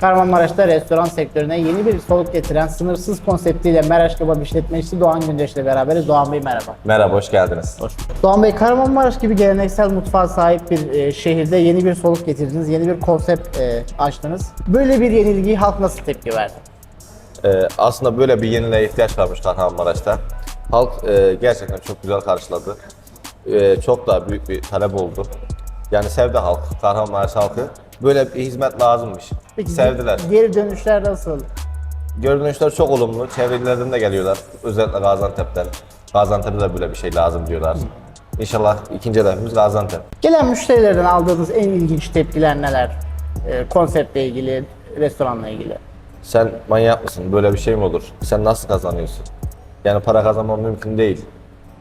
Kahramanmaraş'ta restoran sektörüne yeni bir soluk getiren sınırsız konseptiyle Meraş Kebap işletmecisi Doğan Gündeş'le beraberiz. Doğan Bey merhaba. Merhaba, hoş geldiniz. Doğan Bey, Kahramanmaraş gibi geleneksel mutfağa sahip bir e, şehirde yeni bir soluk getirdiniz, yeni bir konsept e, açtınız. Böyle bir yenilgiyi halk nasıl tepki verdi? Ee, aslında böyle bir yeniliğe ihtiyaç varmış Kahramanmaraş'ta. Halk e, gerçekten çok güzel karşıladı. E, çok daha büyük bir talep oldu. Yani sevdi halk, Kahramanmaraş halkı. Böyle bir hizmet lazımmış. Sevdiler. Geri dönüşler nasıl? Görünüşler çok olumlu. Çevrelerden de geliyorlar. Özellikle Gaziantep'ten. Gaziantep'te de böyle bir şey lazım diyorlar. İnşallah ikinci hedefimiz Gaziantep. Gelen müşterilerden aldığınız en ilginç tepkiler neler? E, konseptle ilgili, restoranla ilgili. Sen manyak mısın? Böyle bir şey mi olur? Sen nasıl kazanıyorsun? Yani para kazanmam mümkün değil.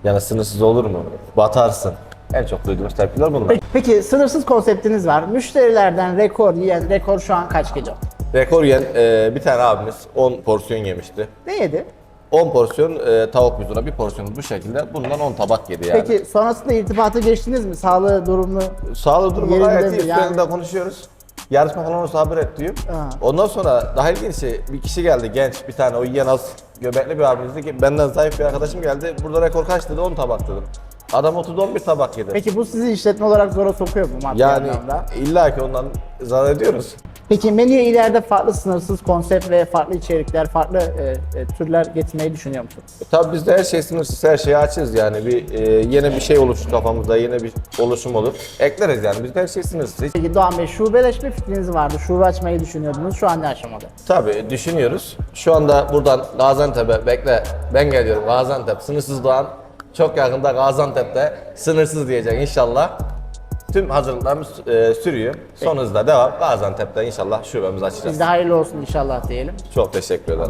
Yani sınırsız olur mu? Batarsın. En çok duyduğumuz tepkiler bunlar. Peki, sınırsız konseptiniz var. Müşterilerden rekor yiyen, rekor şu an kaç kilo? Rekor yiyen e, bir tane abimiz 10 porsiyon yemişti. Ne yedi? 10 porsiyon e, tavuk buzuna bir porsiyon bu şekilde bundan 10 tabak yedi yani. Peki sonrasında irtibata geçtiniz mi? Sağlığı durumunu Sağlığı durumu Yerinde gayet mi? iyi. Yani- Üstlerinde konuşuyoruz. Yarışma falan olsa haber et diyor. Ha. Ondan sonra daha ilginçi bir kişi geldi genç bir tane o yiyen az göbekli bir abimizdi ki benden zayıf bir arkadaşım geldi. Burada rekor kaç dedi 10 tabak dedim. Adam oturdu 11 tabak yedi. Peki bu sizi işletme olarak zora sokuyor mu maddi yani anlamda? illa ki ondan zarar ediyoruz. Peki menüye ileride farklı sınırsız konsept ve farklı içerikler, farklı e, e, türler getirmeyi düşünüyor musunuz? E, Tabii biz de her şey sınırsız, her şeyi açız yani. Bir e, yeni bir şey oluşur kafamızda, yeni bir oluşum olur. Ekleriz yani. Bizde her şey sınırsız. Hiç- Peki Doğan Bey şubeleşme fikriniz vardı. Şube açmayı düşünüyordunuz. Şu an ne aşamada? Tabii düşünüyoruz. Şu anda buradan Gaziantep'e bekle. Ben geliyorum Gaziantep. Sınırsız Doğan. Çok yakında Gaziantep'te sınırsız diyecek inşallah. Tüm hazırlıklarımız e, sürüyor. Son hızla devam. Gaziantep'te inşallah şubemizi açacağız. Biz de hayırlı olsun inşallah diyelim. Çok teşekkür ederim.